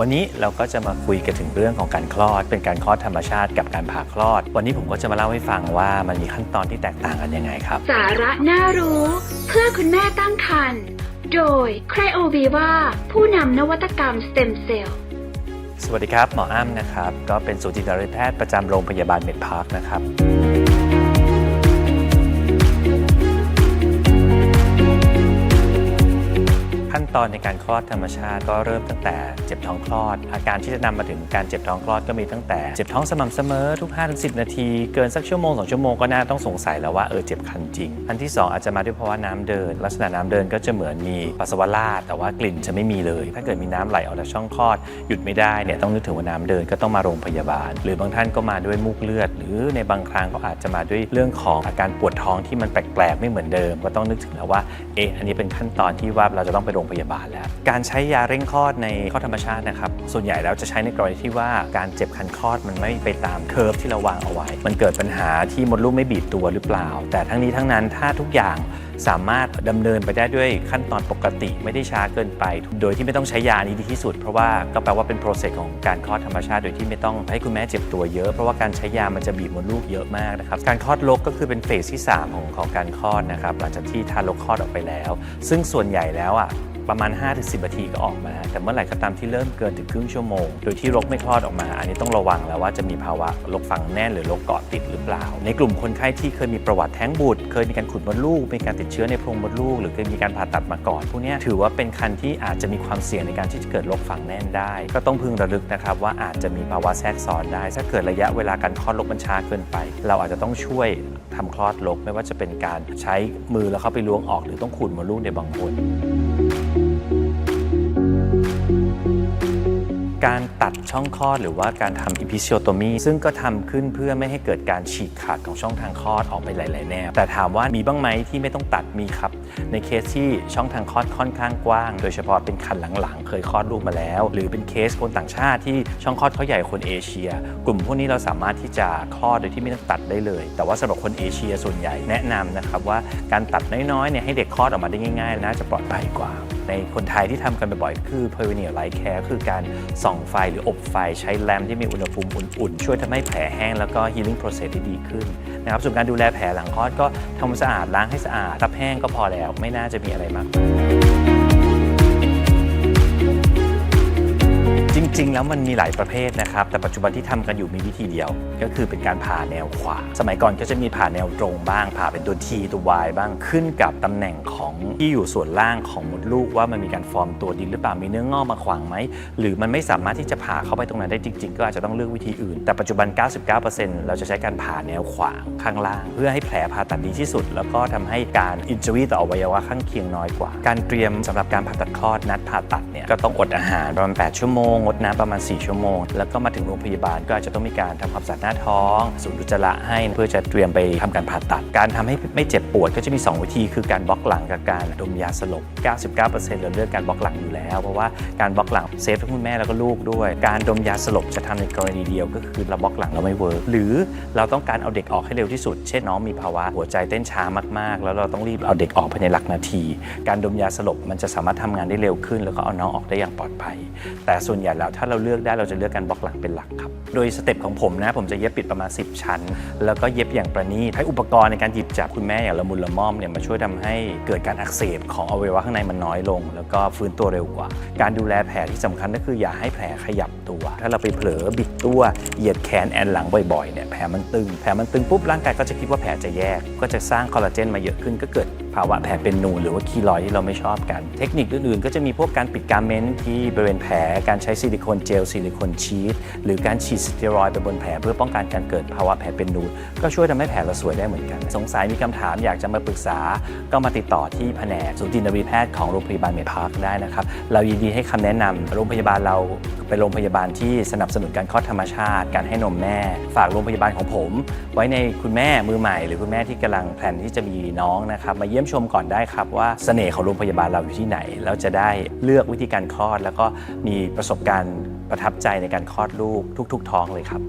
วันนี้เราก็จะมาคุยกันถึงเรื่องของการคลอด เป็นการคลอดธรรมชาติกับการผ่าคลอด วันนี้ผมก็จะมาเล่าให้ฟังว่ามันมีขั้นตอนที่แตกต่างกันยังไงครับ สาระน่ารู้ เพื่อคุณแม่ตั้งครรภ์โดย c r y o v i v a ผู้นำนวัตกรรมสเต็มเซลล์สวัสดีครับ หมออ้ำนะครับ ก็เป็นสูตินรีแพทย์ประจำโรงพยาบาลเมดพาร์คนะครับ ตอนในการคลอดธรรมชาติก็เริ่มตั้งแต่เจ็บท้องคลอด อาการที่จะนำมาถึงการเจ็บท้องคลอดก็มีตั้งแต่เจ็บท้องสม่ำเสมอทุก 5-10 นาที เกินสักชั่วโมง 2 ชั่วโมงก็น่าต้องสงสัยแล้วว่าเออเจ็บคันจริง อันที่ 2 อาจจะมาด้วยภาวะน้ำเดิน ลักษณะน้ำเดินก็จะเหมือนมีปัสสาวะราดแต่ว่ากลิ่นจะไม่มีเลย ถ้าเกิดมีน้ำไหลออกจากช่องคลอดหยุดไม่ได้เนี่ยต้องนึกถึงว่าน้ำเดินก็ต้องมาโรงพยาบาล หรือบางท่านก็มาด้วยมูกเลือด หรือในบางครั้งก็อาจจะมาด้วยเรื่องของอาการปวดท้องที่มันแปลกๆไม่เหมือนเดิม ก็ต้องนึกถึงแล้วว่าเอะอันนี้เป็นขั้นตอนที่ว่าเราจะต้องไปโรงพยาบาลแล้ว การใช้ยาเร่งคลอดในคลอดธรรมชาตินะครับ ส่วนใหญ่แล้วจะใช้ในกรณีที่ว่าการเจ็บคันคลอดมันไม่ไปตามเคอร์ฟที่เราวางเอาไว้ มันเกิดปัญหาที่มดลูกไม่บีบตัวหรือเปล่า แต่ทั้งนี้ทั้งนั้นถ้าทุกอย่างสามารถดำเนินไปได้ด้วยขั้นตอนปกติไม่ได้ช้าเกินไป โดยที่ไม่ต้องใช้ยานี้ดีที่สุด เพราะว่าก็แปลว่าเป็นโปรเซสของการคลอดธรรมชาติ โดยที่ไม่ต้องให้คุณแม่เจ็บตัวเยอะ เพราะว่าการใช้ยามันจะบีบมดลูกเยอะมากนะครับ การคลอดลกก็คือเป็นเฟสที่ 3 ของของการคลอดนะครับหลังจากที่ทารกคลอดออกไปแล้ว ซึ่งส่วนใหญ่แล้วอะ ประมาณ 5-10นาทีก็ออกมา แต่เมื่อไหร่ก็ตามที่เริ่มเกินถึงครึ่งชั่วโมง โดยที่รกไม่คลอดออกมา อันนี้ต้องระวังแล้วว่าจะมีภาวะรกฝังแน่นหรือรกเกาะติดหรือเปล่า ในกลุ่มคนไข้ที่เคยมีประวัติแท้งบุตร เคยมีการขุดมดลูก มีการติดเชื้อในโพรงมดลูก หรือเคยมีการผ่าตัดมาก่อน พวกนี้ถือว่าเป็นคันที่อาจจะมีความเสี่ยงในการที่จะเกิดรกฝังแน่นได้ ก็ต้องพึงระลึกนะครับว่าอาจจะมีภาวะแทรกซ้อนได้ ถ้าเกิดระยะเวลาการคลอดรกมันช้าเกินไป เราอาจจะต้องช่วยทำคลอดรกไม่ว่าจะเป็นการใช้มือแล้วเข้าไปล้วงออก หรือต้องขูดมดลูกในบางคน การตัดช่องคลอดหรือว่าการทำ episiotomy ซึ่งก็ทำขึ้นเพื่อไม่ให้เกิดการฉีกขาดของช่องทางคลอดออกไปหลาย ๆ แนว แต่ถามว่ามีบ้างไหมที่ไม่ต้องตัดมีครับ ในเคสที่ช่องทางคลอดค่อนข้างกว้าง โดยเฉพาะเป็นคันหลัง ๆ เคยคลอดลูกมาแล้ว หรือเป็นเคสคนต่างชาติที่ช่องคลอดเขาใหญ่คนเอเชีย กลุ่มพวกนี้เราสามารถที่จะคลอดโดยที่ไม่ต้องตัดได้เลย แต่ว่าสำหรับคนเอเชียส่วนใหญ่แนะนำนะครับว่าการตัดน้อย ๆ เนี่ยให้เด็กคลอดออกมาได้ง่าย ๆ น่าจะปลอดภัยกว่า ในคนไทยที่ทำกันบ่อยๆ คือ p e r i n e a l light care คือการส่องไฟหรืออบไฟใช้แลมที่มีอุณหภูมิอุ่นๆ ช่วยทำให้แผลแห้งแล้วก็ healing process ที่ดีขึ้นนะครับส่วนการดูแลแผลหลังคลอดก็ทำความสะอาดล้างให้สะอาดซับแห้งก็พอแล้ว ไม่น่าจะมีอะไรมาก จริง ๆ แล้วมันมีหลายประเภทนะครับ แต่ปัจจุบันที่ทำกันอยู่มีวิธีเดียว ก็คือเป็นการผ่าแนวขวา สมัยก่อนก็จะมีผ่าแนวตรงบ้าง ผ่าเป็นตัว T ตัว Y บ้างขึ้นกับตำแหน่งของที่อยู่ส่วนล่างของมดลูกว่ามันมีการฟอร์มตัวดินหรือเปล่ามีเนื้องอกมาขวางไหมหรือมันไม่สามารถที่จะผ่าเข้าไปตรงนั้นได้จริง ๆ ก็อาจจะต้องเลือกวิธีอื่น แต่ปัจจุบัน 99%เราจะใช้การผ่าแนวขวางข้างล่าง เพื่อให้แผลผ่าตัดดีที่สุด แล้วก็ทำให้การอินจ r รีต่ออวัยวะข้างเคียงน้อยกว่า การเตรียมสำหรับการผ่าตัดคลอดนัดผ่าตัดเนี่ยก็ต้องอดอาหารประมาณ8ชั่วโมงงดน้ำประมาณ 4 ชั่วโมง แล้วก็มาถึงโรงพยาบาลก็อาจจะต้องมีการทำความสะอาดหน้าท้องสูดอุจจาระให้เพื่อจะเตรียมไปทำการผ่าตัด การทำให้ไม่เจ็บปวดก็จะมี 2 วิธี คือการบล็อกหลังกับการดมยาสลบ 99%เราเลือกการบล็อกหลังอยู่แล้ว เพราะว่าการบล็อกหลังเซฟทั้งคุณแม่แล้วก็ลูกด้วย การดมยาสลบจะทำในกรณีเดียวก็คือเราบล็อกหลังเราไม่เวิร์กหรือเราต้องการเอาเด็กออกให้เร็วที่สุด เช่นน้องมีภาวะหัวใจเต้นช้ามากๆ แล้วเราต้องรีบเอาเด็กออกภายในหลักนาที การดมยาสลบมันจะสามารถทำงานได้เร็วขึ้น แล้วก็เอาน้องออกได้อย่างปลอดภัย แต่ส่วนใหญ่แล้วถ้าเราเลือกได้เราจะเลือกการบล็อกหลังเป็นหลักครับ โดยสเต็ปของผมนะผมจะเย็บปิดประมาณ 10 ชั้น แล้วก็เย็บอย่างประณีตให้อุปกรณ์ในการหยิบจับคุณแม่อย่างละมุนละม่อมเนี่ยมาช่วยทำให้เกิดการอักเสบของอวัยวะข้างในมันน้อยลง แล้วก็ฟื้นตัวเร็วกว่า การดูแลแผลที่สำคัญก็คืออย่าให้แผลขยับตัว ถ้าเราไปเผลอบิดตัวเหยียดแขนแอนหลังบ่อยๆเนี่ยแผลมันตึงแผลมันตึงปุ๊บร่างกายก็จะคิดว่าแผลจะแยก ก็จะสร้างคอลลาเจนมาเยอะขึ้นก็เกิด ภาวะแผลเป็นนูนหรือว่าคีลอยที่เราไม่ชอบกัน เทคนิคอื่นๆ ก็จะมีพวกการปิดการเมนที่บริเวณแผล การใช้ซิลิโคนเจลซิลิโคนชีสหรือการฉีดสเตียรอยด์ไปบนแผลเพื่อป้องกันการเกิดภาวะแผลเป็นนูนก็ช่วยทำให้แผลเราสวยได้เหมือนกัน สงสัยมีคำถามอยากจะมาปรึกษา ก็มาติดต่อที่แผนกสูตินรีแพทย์ของโรงพยาบาลเมดพาร์คได้นะครับเรายินดีให้คำแนะนำโรงพยาบาลเราเป็นโรงพยาบาลที่สนับสนุนการคลอดธรรมชาติ การให้นมแม่ ฝากโรงพยาบาลของผม ไว้ในคุณแม่มือใหม่ หรือคุณแม่ที่กำลังแพลนที่จะมีน้องนะครับมาเยี่ยมชมก่อนได้ครับว่าเสน่ห์ของโรงพยาบาลเราอยู่ที่ไหน แล้วจะได้เลือกวิธีการคลอด แล้วก็มีประสบการณ์ประทับใจในการคลอดลูกทุก ๆ ท้องเลยครับ